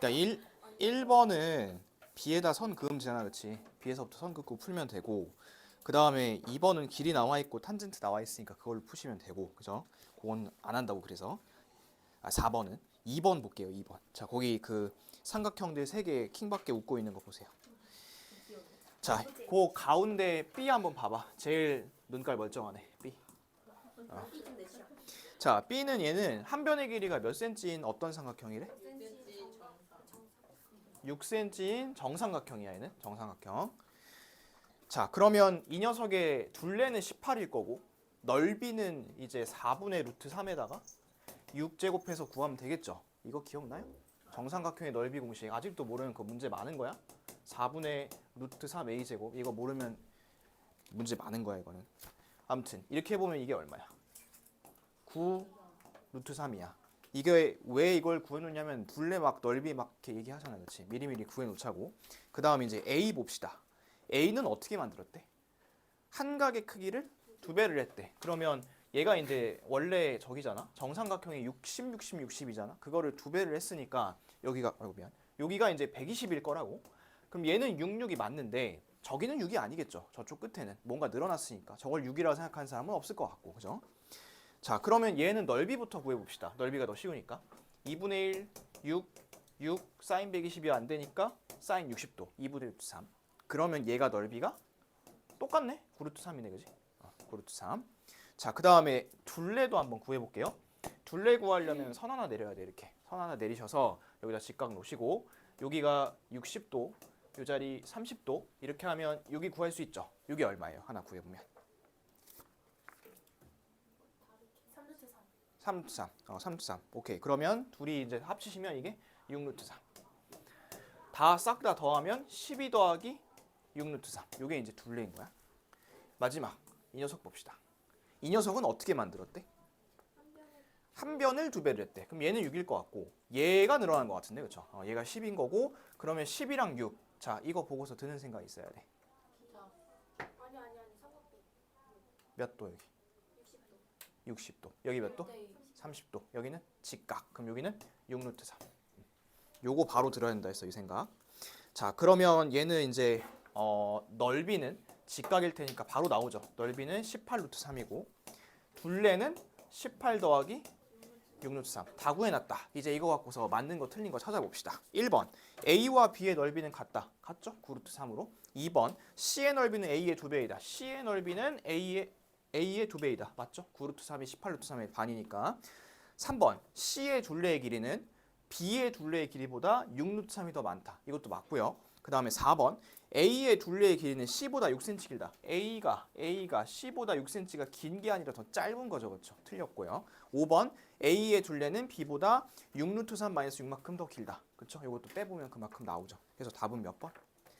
그러니까 1, 1번은 B에다 선 그음 지잖아 그치 B에서부터 선 긋고 풀면 되고 그 다음에 2번은 길이 나와 있고 탄젠트 나와 있으니까 그걸 푸시면 되고 그죠 그건 안 한다고 그래서 아 4번은 2번 볼게요 2번 자 거기 그 삼각형들 3개 킹밖에 웃고 있는 거 보세요 자, 그 가운데 B 한번 봐봐. 제일 눈깔 멀쩡하네. B. 어. 자, B는 얘는 한 변의 길이가 몇 센치인 어떤 삼각형이래? 6cm인 정삼각형이야, 얘는. 정삼각형. 자, 그러면 이 녀석의 둘레는 18일 거고 넓이는 이제 4분의 루트 3에다가 6제곱해서 구하면 되겠죠. 이거 기억나요? 정삼각형의 넓이 공식. 아직도 모르는 그 문제 많은 거야? 4분의 루트 3a 제곱 이거 모르면 문제 많은 거야 이거는 아무튼 이렇게 해보면 이게 얼마야 9 루트 3이야 이게 왜 이걸 구해놓냐면 둘레 막 넓이 막 이렇게 얘기하잖아 그렇지 미리미리 구해놓자고. 그 다음에 이제 a 봅시다. A는 어떻게 만들었대? 한 각의 크기를 두 배를 했대. 그러면 얘가 이제 원래 저기잖아? 정삼각형이 60 60 60이잖아? 그거를 두 배를 했으니까 여기가 아이고 미안. 여기가 이제 120일 거라고. 그럼 얘는 66이 맞는데 저기는 6이 아니겠죠. 저쪽 끝에는. 뭔가 늘어났으니까. 저걸 6이라고 생각하는 사람은 없을 것 같고 그죠? 자 그러면 얘는 넓이부터 구해봅시다. 넓이가 더 쉬우니까 2분의 1, 6, 6, 사인 120이 안 되니까 사인 60도 2분의 루트 3 그러면 얘가 넓이가 똑같네 9루트 3이네 그지? 어, 9루트 3 자 그 다음에 둘레도 한번 구해볼게요. 둘레 구하려면 선 하나 내려야 돼 이렇게 선 하나 내리셔서 여기다 직각 놓으시고 여기가 60도 이 자리 30도 이렇게 하면 여기 구할 수 있죠. 여기 얼마예요? 하나 구해보면 3 3. 어, 3 3. 오케이. 그러면 둘이 이제 합치시면 이게 6 루트 3. 다 싹 다 더하면 12 더하기 6 루트 3. 이게 이제 둘레인 거야. 마지막 이 녀석 봅시다. 이 녀석은 어떻게 만들었대? 한 변을 두 배를 했대. 그럼 얘는 6일 것 같고 얘가 늘어난 것 같은데 그렇죠? 어, 얘가 10인 거고 그러면 10이랑 6. 자 이거 보고서 드는 생각 있어야 돼. 몇 도 여기? 60도 60도. 여기 몇 도? 네 30도. 여기는 직각. 그럼 여기는 6루트 3. 요거 바로 들어야 된다 했어 이 생각. 자 그러면 얘는 이제 어, 넓이는 직각일 테니까 바로 나오죠. 넓이는 18루트 3이고 둘레는 18 더하기 6루트 3. 다 구해놨다. 이제 이거 갖고서 맞는 거 틀린 거 찾아봅시다. 1번 A와 B의 넓이는 같다. 같죠? 9루트 3으로. 2번 C의 넓이는 A의 두 배이다. C의 넓이는 A의 A의 두 배이다. 맞죠? 9루트 3이 18루트 3의 반이니까. 3번 C의 둘레의 길이는 B의 둘레의 길이보다 6루트 3이 더 많다. 이것도 맞고요. 그 다음에 4번 A의 둘레의 길이는 C보다 6cm 길다. A가 A가 C보다 6cm가 긴 게 아니라 더 짧은 거죠, 그렇죠? 틀렸고요. 5번 A의 둘레는 B보다 6루트 3 마이너스 6만큼 더 길다. 그렇죠? 이것도 빼보면 그만큼 나오죠. 그래서 답은 몇 번?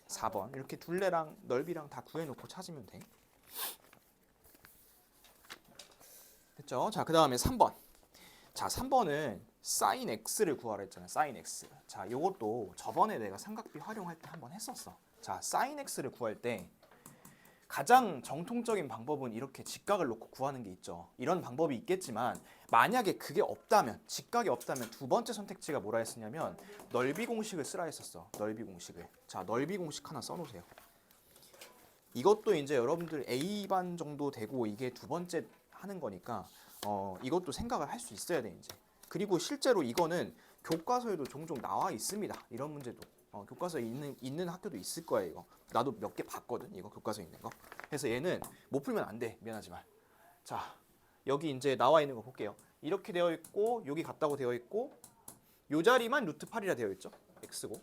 4번. 이렇게 둘레랑 넓이랑 다 구해놓고 찾으면 돼. 됐죠? 자, 그 다음에 3번. 자, 3번은 sin x를 구하라 했잖아요. sin x. 자, 요것도 저번에 내가 삼각비 활용할 때 한번 했었어. 자, sin x를 구할 때 가장 정통적인 방법은 이렇게 직각을 놓고 구하는 게 있죠. 이런 방법이 있겠지만 만약에 그게 없다면 직각이 없다면 두 번째 선택지가 뭐라 했었냐면 넓이 공식을 쓰라 했었어. 넓이 공식을. 자, 넓이 공식 하나 써 놓으세요. 이것도 이제 여러분들 A반 정도 되고 이게 두 번째 하는 거니까 어, 이것도 생각을 할 수 있어야 돼 이제. 그리고 실제로 이거는 교과서에도 종종 나와 있습니다. 이런 문제도. 어, 교과서에 있는 있는 학교도 있을 거예요, 이거. 나도 몇 개 봤거든. 이거 교과서에 있는 거. 그래서 얘는 못 풀면 안 돼. 미안하지만. 자, 여기 이제 나와 있는 거 볼게요. 이렇게 되어 있고 여기 같다고 되어 있고 요 자리만 루트 8이라 되어 있죠. x고.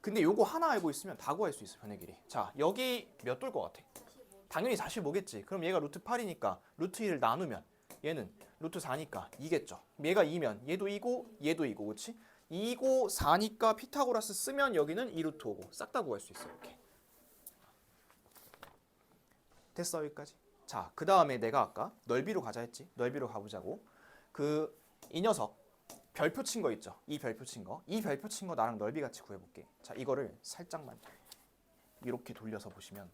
근데 요거 하나 알고 있으면 다 구할 수 있어, 변의 길이. 자, 여기 몇 돌 것 같아? 당연히 45겠지. 그럼 얘가 루트 8이니까 루트 1을 나누면 얘는 루트 4니까 2겠죠. 얘가 2면 얘도 2고 얘도 2고 그렇지? 2고 4니까 피타고라스 쓰면 여기는 2루트 5고 싹 다 구할 수 있어 이렇게. 됐어 여기까지. 자, 그 다음에 내가 아까 넓이로 가자 했지. 넓이로 가보자고. 그 이 녀석 별표 친 거 있죠. 이 별표 친 거. 이 별표 친 거 나랑 넓이 같이 구해볼게. 자, 이거를 살짝만 이렇게 돌려서 보시면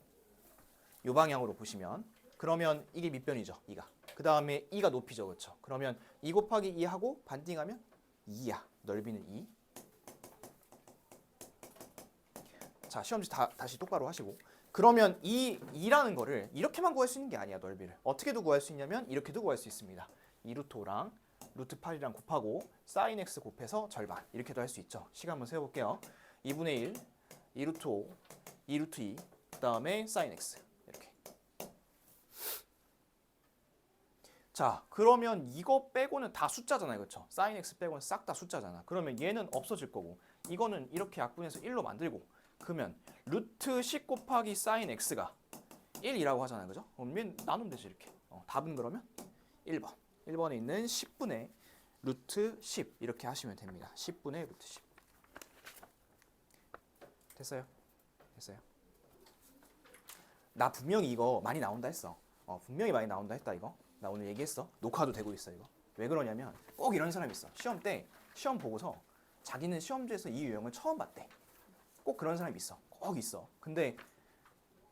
이 방향으로 보시면 그러면 이게 밑변이죠. 2가. 그 다음에 2가 높이죠. 그렇죠. 그러면 2 곱하기 2하고 반띵하면 2야. 넓이는 2. 자 시험지 다, 다시 똑바로 하시고 그러면 이 2라는 거를 이렇게만 구할 수 있는 게 아니야 넓이를 어떻게도 구할 수 있냐면 이렇게도 구할 수 있습니다 2루트 5랑 루트 8이랑 곱하고 사인 x 곱해서 절반 이렇게도 할 수 있죠 시간 한번 세워볼게요 2분의 1 2루트 5 2루트 2 그 다음에 사인 x 이렇게 자 그러면 이거 빼고는 다 숫자잖아요. 그렇죠 사인 x 빼고는 싹 다 숫자잖아. 그러면 얘는 없어질 거고 이거는 이렇게 약분해서 1로 만들고 그러면 루트 10 곱하기 사인 x가 1이라고 하잖아요. 그죠? 그럼 얘 나누면 되지 이렇게. 어, 답은 그러면 1번. 1번에 있는 10분의 루트 10 이렇게 하시면 됩니다. 10분의 루트 10 됐어요? 됐어요? 나 분명히 이거 많이 나온다 했어. 어, 분명히 많이 나온다 했다 이거 나 오늘 얘기했어. 녹화도 되고 있어 이거. 왜 그러냐면 꼭 이런 사람 있어. 시험 때 시험 보고서 자기는 시험지에서 이 유형을 처음 봤대. 꼭 그런 사람이 있어. 꼭 있어. 근데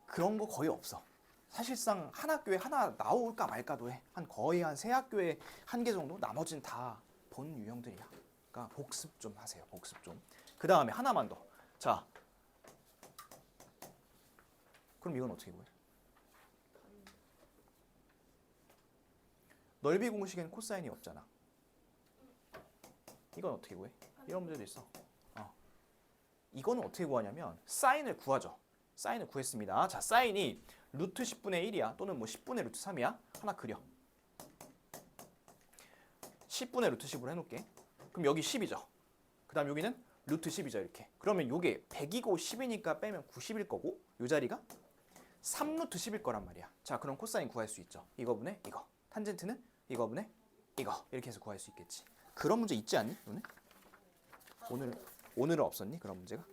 그런 거 거의 없어. 사실상 한 학교에 하나 나올까 말까도 해 한 거의 한 세 학교에 한 개 정도? 나머지는 다 본 유형들이야. 그러니까 복습 좀 하세요. 복습 좀 그 다음에 하나만 더 자. 그럼 이건 어떻게 구해? 넓이 공식엔 코사인이 없잖아. 이건 어떻게 구해? 이런 문제도 있어. 어. 이거는 어떻게 구하냐면 사인을 구하죠. 사인을 구했습니다. 자, 사인이 루트 10분의 1이야. 또는 뭐 10분의 루트 3이야. 하나 그려. 10분의 루트 10으로 해놓을게. 그럼 여기 10이죠. 그 다음 여기는 루트 10이죠. 이렇게. 그러면 요게 100이고 10이니까 빼면 90일 거고 요 자리가 3루트 10일 거란 말이야. 자, 그럼 코사인 구할 수 있죠. 이거 분의 이거. 탄젠트는 이거 분의 이거. 이렇게 해서 구할 수 있겠지. 그런 문제 있지 않니? 오늘? 오늘 오늘은 없었니? 그런 문제가?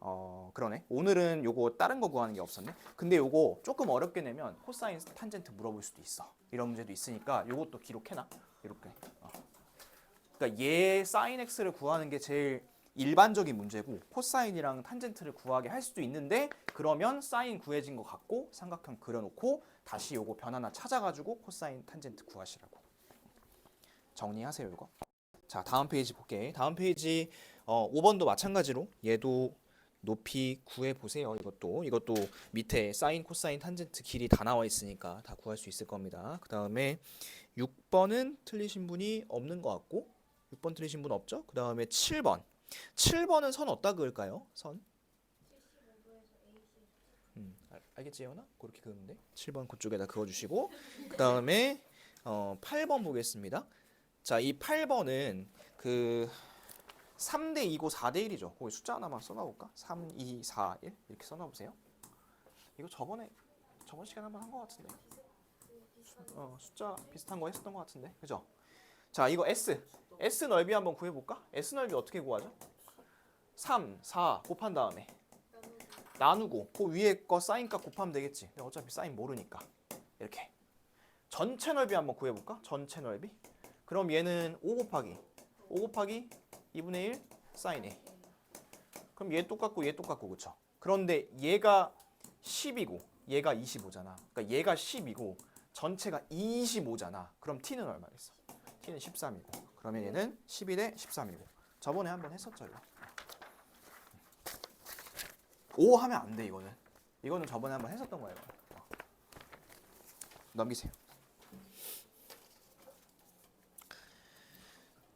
어, 그러네. 오늘은 요거 다른 거 구하는 게 없었네. 근데 요거 조금 어렵게 내면 코사인 탄젠트 물어볼 수도 있어. 이런 문제도 있으니까 요것도 기록해놔. 이렇게. 어. 그러니까 얘 사인 x를 구하는 게 제일 일반적인 문제고 코사인이랑 탄젠트를 구하게 할 수도 있는데 그러면 사인 구해진 거 갖고 삼각형 그려놓고 다시 요거 변 하나 찾아가지고 코사인 탄젠트 구하시라고. 정리하세요 이거. 자 다음 페이지 볼게. 다음 페이지 어, 5번도 마찬가지로 얘도 높이 구해 보세요 이것도. 이것도 밑에 사인 코사인 탄젠트 길이 다 나와 있으니까 다 구할 수 있을 겁니다. 그 다음에 6번은 틀리신 분이 없는 것 같고 6번 틀리신 분 없죠? 그 다음에 7번. 7번은 선 어디다 그을까요? 선? 음, 알, 알겠지 예원아? 그렇게 그으면 돼. 7번 그쪽에다 그어주시고 그 다음에 어, 8번 보겠습니다. 자, 이 8번은 그 3대 2고 4대 1이죠. 거기 숫자 하나만 써놔볼까? 3, 2, 4, 1 이렇게 써놔보세요. 이거 저번에 저번 시간에 한번 한 것 같은데. 어, 숫자 비슷한 거 했었던 것 같은데, 그죠? 자, 이거 S S 넓이 한번 구해볼까? S 넓이 어떻게 구하죠? 3, 4 곱한 다음에 나누고 그 위에 거 사인 값 곱하면 되겠지. 어차피 사인 모르니까 이렇게 전체 넓이 한번 구해볼까? 전체 넓이. 그럼 얘는 5 곱하기 5 곱하기 2분의 1 사인 A. 그럼 얘 똑같고 얘 똑같고 그쵸? 그런데 얘가 10이고 얘가 25잖아. 그러니까 얘가 10이고 전체가 25잖아. 그럼 t는 얼마겠어? t는 13이고. 그러면 얘는 12대 13이고. 저번에 한번 했었죠, 이거. 5 하면 안 돼, 이거는. 이거는 저번에 한번 했었던 거예요. 어. 넘기세요.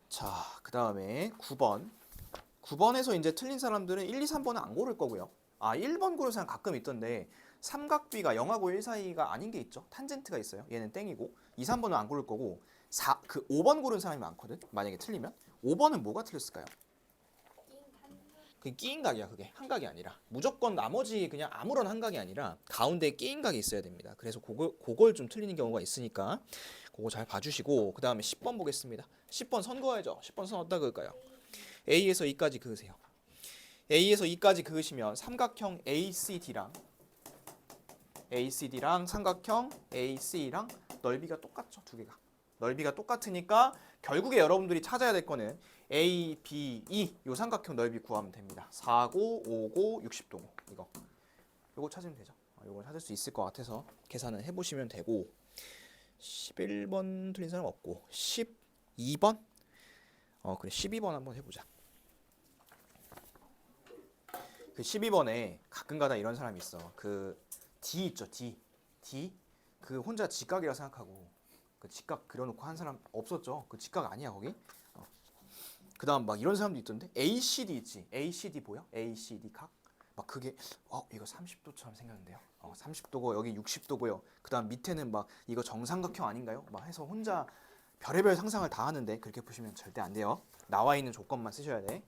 자, 그 다음에 9번. 9번에서 이제 틀린 사람들은 1, 2, 3번은 안 고를 거고요. 아, 1번 고를 사람 가끔 있던데 삼각비가 0하고 1 사이가 아닌 게 있죠. 탄젠트가 있어요. 얘는 땡이고 2, 3번은 안 고를 거고 4, 그 5번 고른 사람이 많거든. 만약에 틀리면 5번은 뭐가 틀렸을까요? 그 끼인 각이야 그게 한 각이 아니라 무조건 나머지 그냥 아무런 한 각이 아니라 가운데 끼인 각이 있어야 됩니다. 그래서 그걸 그걸 좀 틀리는 경우가 있으니까 그거 잘 봐주시고 그 다음에 10번 보겠습니다. 10번 선 그어야죠. 10번 선 어디다 그을까요? A에서 E까지 그으세요. A에서 E까지 그으시면 삼각형 ACD랑 ACD랑 삼각형 AC랑 넓이가 똑같죠 두 개가. 넓이가 똑같으니까 결국에 여러분들이 찾아야 될 거는 A, B, E 요 삼각형 넓이 구하면 됩니다. 4고, 5고, 60도고 이거. 요거 찾으면 되죠. 어, 요걸 찾을 수 있을 것 같아서 계산을 해보시면 되고 11번 틀린 사람 없고 12번? 어 그래 12번 한번 해보자. 그 12번에 가끔가다 이런 사람이 있어. 그 D 있죠, D. D. 그 혼자 직각이라 생각하고 그 직각 그려놓고 한 사람 없었죠. 그 직각 아니야 거기. 어. 그다음 막 이런 사람도 있던데 ACD 있지. ACD 보여? ACD 각. 막 그게 어 이거 30도처럼 생겼는데요. 어 30도고 여기 60도고요. 그 다음 밑에는 막 이거 정삼각형 아닌가요? 막 해서 혼자 별의별 상상을 다 하는데 그렇게 보시면 절대 안 돼요. 나와 있는 조건만 쓰셔야 돼.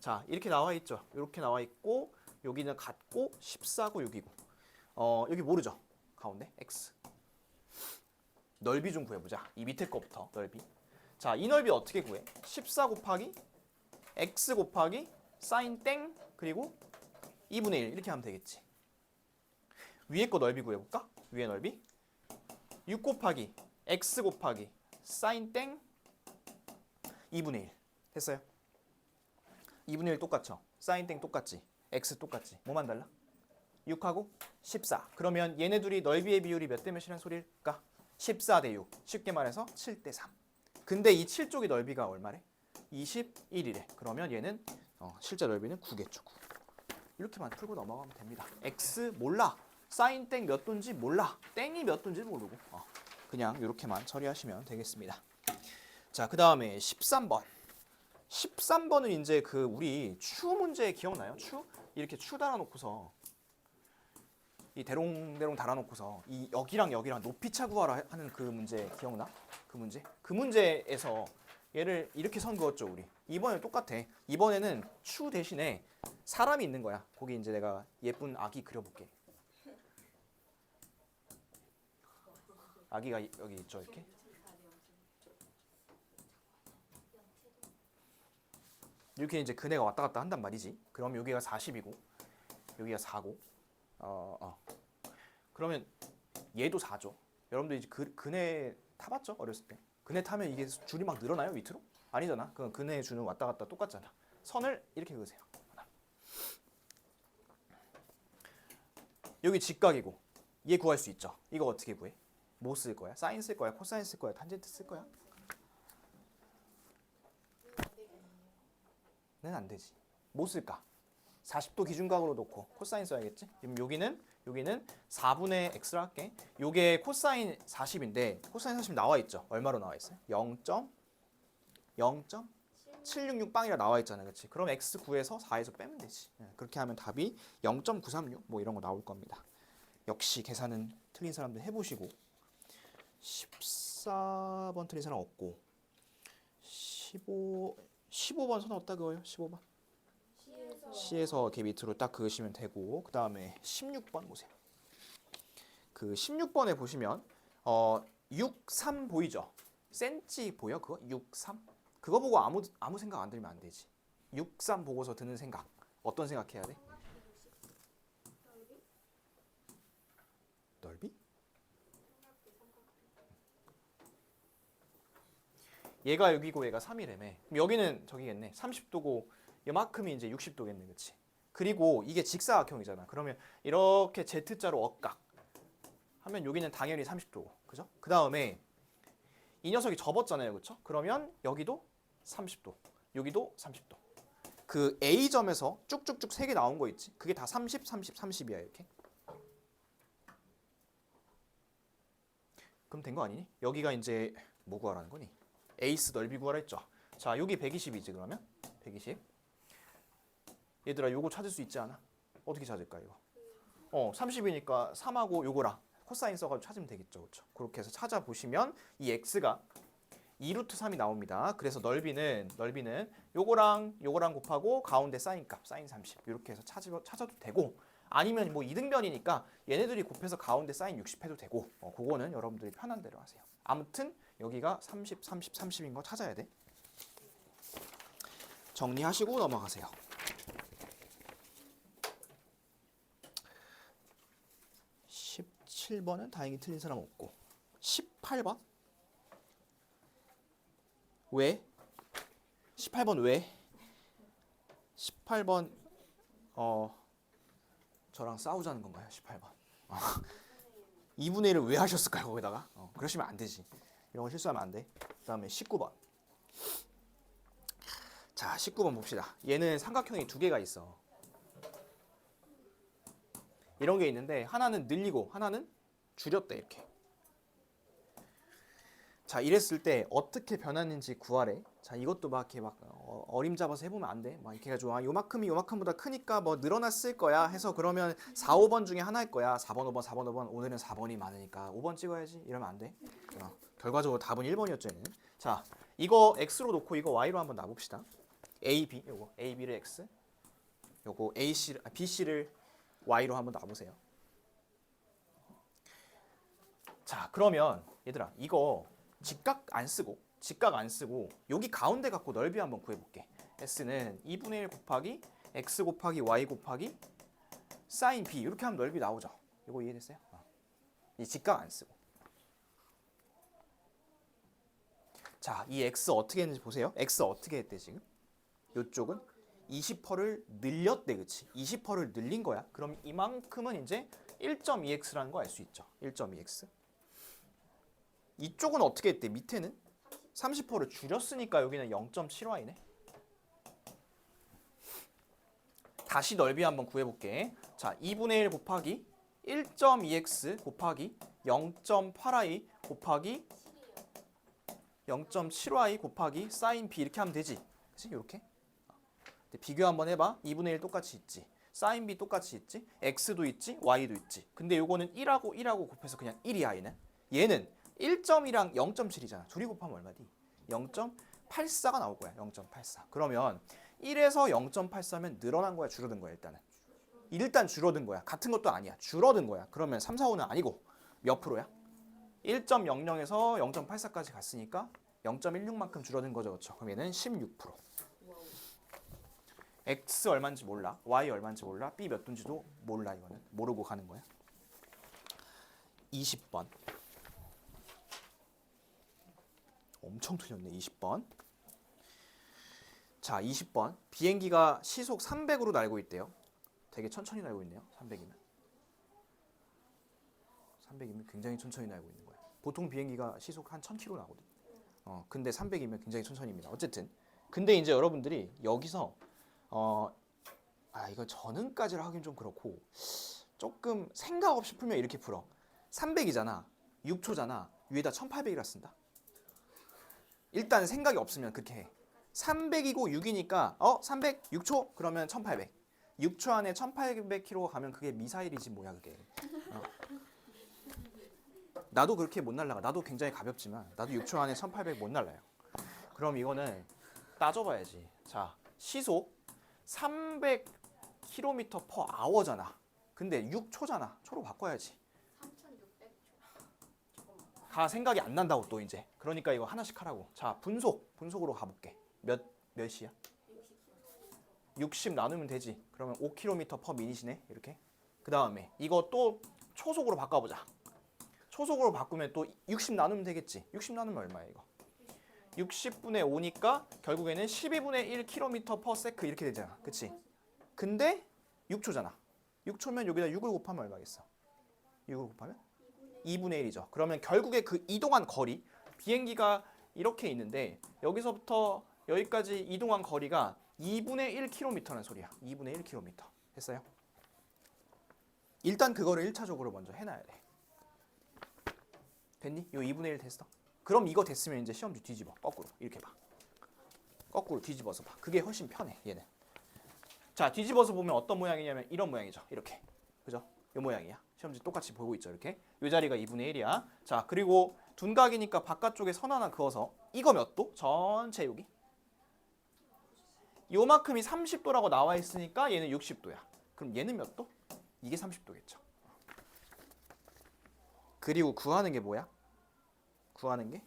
자 이렇게 나와 있죠. 이렇게 나와 있고 여기는 같고 14고 6이고 어 여기 모르죠. 가운데 x 넓이 좀 구해보자. 이 밑에 거부터 넓이. 자 이 넓이 어떻게 구해? 14 곱하기 x 곱하기 사인 땡 그리고 2분의 1 이렇게 하면 되겠지. 위에 거 넓이 구해볼까? 위에 넓이 6 곱하기 x 곱하기 사인 땡 2분의 1 됐어요. 2분의 1 똑같죠? 사인 땡 똑같지? x 똑같지? 뭐만 달라? 6하고 14. 그러면 얘네 둘이 넓이의 비율이 몇 대 몇이란 소리일까? 14 대 6. 쉽게 말해서 7 대 3. 근데 이 7쪽의 넓이가 얼마래? 21이래. 그러면 얘는 어, 실제 넓이는 9겠죠. 9. 이렇게만 풀고 넘어가면 됩니다. x 몰라. 사인 땡몇 돈지 몰라. 땡이 몇 돈지 모르고. 어, 그냥 이렇게만 처리하시면 되겠습니다. 자, 그 다음에 13번. 13번은 이제 그 우리 추 문제 기억나요? 추? 이렇게 추 달아놓고서 이 대롱대롱 달아놓고서 이 여기랑 여기랑 높이 차 구하라 하는 그 문제 기억나? 그 문제? 그 문제에서 얘를 이렇게 선 그었죠 우리. 이번에 똑같아. 이번에는 추 대신에 사람이 있는 거야. 거기 이제 내가 예쁜 아기 그려볼게. 아기가 이- 여기 있죠 이렇게. 이렇게 이제 그네가 왔다 갔다 한단 말이지. 그럼 여기가 40이고 여기가 4고 어, 어. 그러면 얘도 4죠. 여러분들 이제 그, 그네 타봤죠? 어렸을 때. 그네 타면 이게 줄이 막 늘어나요? 밑으로? 아니잖아. 그 그네 줄은 왔다 갔다 똑같잖아. 선을 이렇게 그으세요. 여기 직각이고 얘 구할 수 있죠. 이거 어떻게 구해? 뭐 쓸 거야? 사인 쓸 거야? 코사인 쓸 거야? 탄젠트 쓸 거야? 는안 되지. 뭐 쓸까? 40도 기준각으로 놓고 코사인 써야겠지? 그럼 여기는 여기는 4분의 x를 할게. 요게 코사인 40인데 코사인 40 나와 있죠? 얼마로 나와 있어요? 0. 0.766 빵이라 나와 있잖아요. 그렇지? 그럼 x 9에서 4에서 빼면 되지. 예, 그렇게 하면 답이 0.936 뭐 이런 거 나올 겁니다. 역시 계산은 틀린 사람들 해 보시고 14번 틀린 사람 없고 15 15번 손 없다 그거요. 15번. C에서 이렇게 밑으로 딱 그으시면 되고 그 다음에 16번 보세요. 그 16번에 보시면 어 63 보이죠? 센치 보여 그거? 63? 그거 보고 아무 아무 생각 안 들면 안 되지. 63 보고서 드는 생각 어떤 생각해야 돼? 넓이? 얘가 6이고 얘가 3이래매. 그럼 여기는 저기겠네. 30도고 이만큼이 이제 60도겠네. 그치? 그리고 이게 직사각형이잖아. 그러면 이렇게 Z자로 억각 하면 여기는 당연히 30도고. 그죠? 그 다음에 이 녀석이 접었잖아요. 그쵸? 그러면 여기도 30도. 여기도 30도. 그 A점에서 쭉쭉쭉 세 개 나온 거 있지? 그게 다 30, 30, 30이야. 이렇게. 그럼 된 거 아니니? 여기가 이제 뭐 구하라는 거니? 에이스 넓이 구하라 했죠. 자, 여기 120이지 그러면? 120. 얘들아, 요거 찾을 수 있지 않아? 어떻게 찾을까 이거? 어, 30이니까 3하고 요거랑 코사인 써가지고 찾으면 되겠죠, 그렇죠? 그렇게 해서 찾아보시면 이 x가 2루트 3이 나옵니다. 그래서 넓이는 넓이는 요거랑 요거랑 곱하고 가운데 사인 값, 사인 30 이렇게 해서 찾아, 찾아도 되고 아니면 뭐 이등변이니까 얘네들이 곱해서 가운데 사인 60 해도 되고 어, 그거는 여러분들이 편한 대로 하세요. 아무튼 여기가 30, 30, 30인 거 찾아야 돼. 정리하시고 넘어가세요. 십칠 번은 다행히 틀린 사람 없고 18번 왜? 18번 왜? 18번 어 저랑 싸우자는 건가요? 18번. 어. 2분의 1을 왜 하셨을까요? 거기다가? 어, 그러시면 안 되지. 이런 거 실수하면 안 돼. 그 다음에 19번. 자, 19번 봅시다. 얘는 삼각형이 두 개가 있어. 이런 게 있는데 하나는 늘리고 하나는 줄였대 이렇게. 자 이랬을 때 어떻게 변하는지 구하래. 자 이것도 막 이렇게 막 어, 어림 잡아서 해보면 안 돼. 막 이렇게 해가지고 아, 요만큼이 요만큼보다 크니까 뭐 늘어났을 거야 해서 그러면 4, 5번 중에 하나일 거야. 4번, 5번, 4번, 5번. 오늘은 4번이 많으니까 5번 찍어야지. 이러면 안 돼. 어, 결과적으로 답은 1번이었죠. 얘는. 자 이거 x로 놓고 이거 y로 한번 놔봅시다. a, b 요거 a, b를 x 요거 a, c, 아, b, c를 y로 한번 놔보세요. 자 그러면 얘들아 이거 직각 안 쓰고 직각 안 쓰고 여기 가운데 갖고 넓이 한번 구해볼게. s는 2분의 1 곱하기 x 곱하기 y 곱하기 사인 b 이렇게 하면 넓이 나오죠. 이거 이해됐어요? 어. 이 직각 안 쓰고. 자, 이 x 어떻게 했는지 보세요. x 어떻게 했대 지금? 이쪽은 20%를 늘렸대, 그치? 20%를 늘린 거야. 그럼 이만큼은 이제 1.2x라는 거 알 수 있죠. 1.2x. 이쪽은 어떻게 했대? 밑에는 30%를 줄였으니까 여기는 0.7y네. 다시 넓이 한번 구해볼게. 자, 2분의 1 곱하기 1.2x 곱하기 0.8y 곱하기 0.7y 곱하기 사인 b 이렇게 하면 되지. 그치? 이렇게. 근데 비교 한번 해봐. 2분의 1 똑같이 있지. 사인 b 똑같이 있지. x도 있지. y도 있지. 근데 요거는 1하고 1하고 곱해서 그냥 1이야 얘는. 얘는 1.2랑 0.7이잖아. 둘이 곱하면 얼마디? 0.84가 나올 거야. 0.84. 그러면 1에서 0.84면 늘어난 거야, 줄어든 거야, 일단은. 일단 줄어든 거야. 같은 것도 아니야. 줄어든 거야. 그러면 3, 4, 5는 아니고 몇 프로야? 1.00에서 0.84까지 갔으니까 0.16만큼 줄어든 거죠. 그렇죠? 그럼 얘는 16%. X 얼마인지 몰라. Y 얼마인지 몰라. B 몇 돈지도 몰라 이거는. 모르고 가는 거야. 20번. 엄청 틀렸네. 20번. 자, 20번. 비행기가 시속 300으로 날고 있대요. 되게 천천히 날고 있네요. 300이면. 300이면 굉장히 천천히 날고 있는 거야. 보통 비행기가 시속 한 1000km 나거든. 어, 근데 300이면 굉장히 천천히입니다. 어쨌든. 근데 이제 여러분들이 여기서 어, 아, 이거 전응까지를 하긴 좀 그렇고 조금 생각 없이 풀면 이렇게 풀어. 300이잖아. 6초잖아. 위에다 1800이라 쓴다. 일단 생각이 없으면 그렇게 해. 300이고 6이니까 어, 300 6초 그러면 1800. 6초 안에 1800km 가면 그게 미사일이지 뭐야 그게. 어. 나도 그렇게 못 날라가. 나도 굉장히 가볍지만 나도 6초 안에 1800 못 날라요. 그럼 이거는 따져봐야지. 자, 시속 300km per hour잖아. 근데 6초잖아. 초로 바꿔야지. 3,600초. 가 생각이 안 난다고 또 이제. 그러니까 이거 하나씩 하라고. 자, 분속. 분속으로 가볼게. 몇 몇이야? 60 나누면 되지. 그러면 5km per minute이네. 이렇게. 그 다음에 이거 또 초속으로 바꿔보자. 초속으로 바꾸면 또 60 나누면 되겠지. 60 나누면 얼마야 이거? 60분의 5니까 결국에는 12분의 1km per sec 이렇게 되잖아. 그치? 근데 6초잖아. 6초면 여기다 6을 곱하면 얼마겠어? 6을 곱하면? 2분의 1이죠. 그러면 결국에 그 이동한 거리, 비행기가 이렇게 있는데 여기서부터 여기까지 이동한 거리가 2분의 1km라는 소리야. 2분의 1km. 했어요? 일단 그거를 1차적으로 먼저 해놔야 돼. 됐니? 요 2분의 1 됐어? 그럼 이거 됐으면 이제 시험지 뒤집어. 거꾸로. 이렇게 봐. 거꾸로 뒤집어서 봐. 그게 훨씬 편해. 얘는. 자, 뒤집어서 보면 어떤 모양이냐면 이런 모양이죠. 이렇게. 그죠? 이 모양이야. 시험지 똑같이 보고 있죠. 이렇게. 이 자리가 2분의 1이야. 자, 그리고 둔각이니까 바깥쪽에 선 하나 그어서 이거 몇 도? 전체 여기. 요만큼이 30도라고 나와 있으니까 얘는 60도야. 그럼 얘는 몇 도? 이게 30도겠죠. 그리고 구하는 게 뭐야? 구하는 게?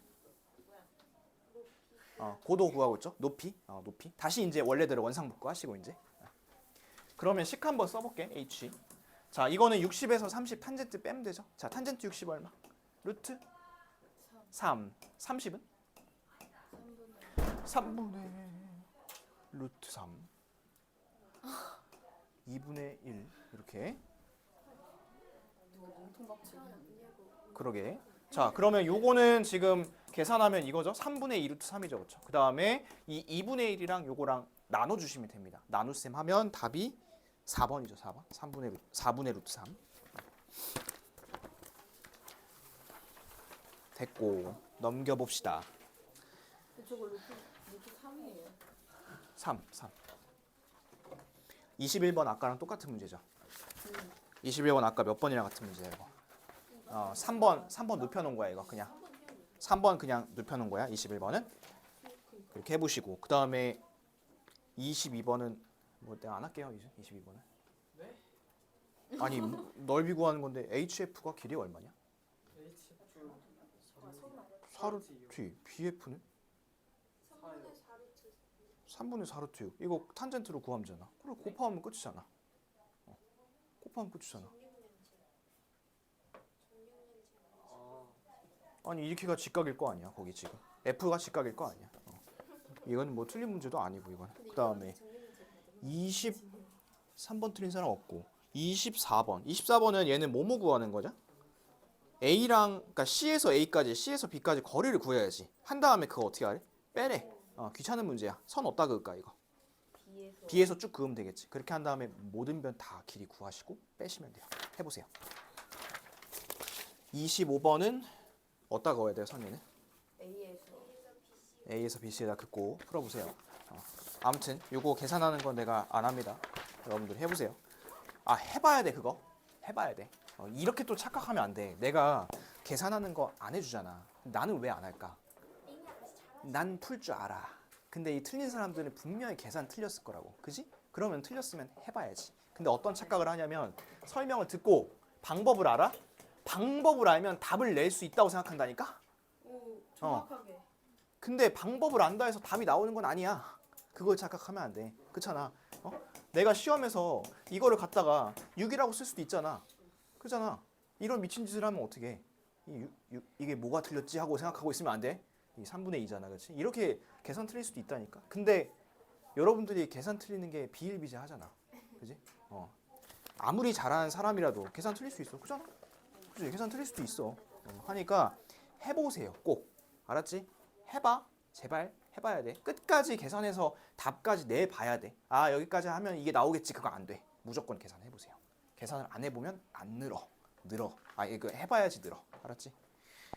어, 고도 구하고 있죠. 높이. 어, 높이. 다시 이제 원래대로 원상복구 하시고 이제. 그러면 식 한번 써볼게. h. 자, 이거는 60에서 30 탄젠트 빼면 되죠. 자, 탄젠트 60 얼마? 루트 3. 30은? 3분의 루트 3. 2분의 1 이렇게. 그러게. 자, 그러면 요거는 지금 계산하면 이거죠. 3분의 2 루트 3이죠. 그렇죠? 그 다음에 이 2분의 1이랑 요거랑 나눠 주시면 됩니다. 나눗셈 하면 답이 4번이죠 4번 3분의 루트 4분의 루트 3 됐고 넘겨봅시다 저거 루트 루트 3이에요. 3 3 21번 아까랑 똑같은 문제죠 21번 아까 몇 번이랑 같은 문제예요 어, 3번 3번 눕혀놓은 거야 이거 그냥. 3번 그냥 눕혀놓은 거야 21번은. 그렇게 해보시고 그 다음에 22번은 뭐 내가 안 할게요 22번은. 아니 뭐, 넓이 구하는 건데 HF가 길이 얼마냐? 4루트 BF는? 3분의 4루트 6 이거 탄젠트로 구하면 되잖아 그래 곱하면 끝이잖아. 어. 곱하면 끝이잖아 아니 이렇게가 직각일 거 아니야 거기 지금? F가 직각일 거 아니야? 어. 이건 뭐 틀린 문제도 아니고 이건. 그 다음에 23번 틀린 사람 없고 24번. 24번은 얘는 뭐뭐 구하는 거죠? A랑 그러니까 C에서 A까지 C에서 B까지 거리를 구해야지. 한 다음에 그거 어떻게 하래? 빼래 어, 귀찮은 문제야. 선 어디다 그을까 이거? B에서. B에서 쭉 그으면 되겠지. 그렇게 한 다음에 모든 변 다 길이 구하시고 빼시면 돼요. 해보세요. 25번은 어디다 그어야 돼요 선이는? A에서 A에서 BC에다 긋고 풀어보세요. 어. 아무튼 요거 계산하는 건 내가 안 합니다. 여러분들 해보세요. 아 해봐야 돼 그거. 해봐야 돼. 어, 이렇게 또 착각하면 안 돼. 내가 계산하는 거 안 해주잖아. 나는 왜 안 할까? 난 풀 줄 알아. 근데 이 틀린 사람들은 분명히 계산 틀렸을 거라고. 그지? 그러면 틀렸으면 해봐야지. 근데 어떤 착각을 하냐면 설명을 듣고 방법을 알아? 방법을 알면 답을 낼 수 있다고 생각한다니까? 오 정확하게 근데 방법을 안다 해서 답이 나오는 건 아니야. 그걸 착각하면 안 돼. 그렇잖아. 어? 내가 시험에서 이거를 갖다가 6이라고 쓸 수도 있잖아. 그잖아. 이런 미친 짓을 하면 어떻게 이게 뭐가 틀렸지 하고 생각하고 있으면 안 돼. 이 3분의 2잖아. 그렇지? 이렇게 계산 틀릴 수도 있다니까. 근데 여러분들이 계산 틀리는 게 비일비재하잖아. 그지? 어. 아무리 잘하는 사람이라도 계산 틀릴 수 있어. 그잖아. 그지? 계산 틀릴 수도 있어. 어, 하니까 해보세요. 꼭. 알았지? 해봐. 제발 해봐야 돼. 끝까지 계산해서 답까지 내봐야 돼. 아 여기까지 하면 이게 나오겠지. 그거 안 돼. 무조건 계산해보세요. 계산을 안 해보면 안 늘어. 늘어. 아 이거 해봐야지 늘어. 알았지?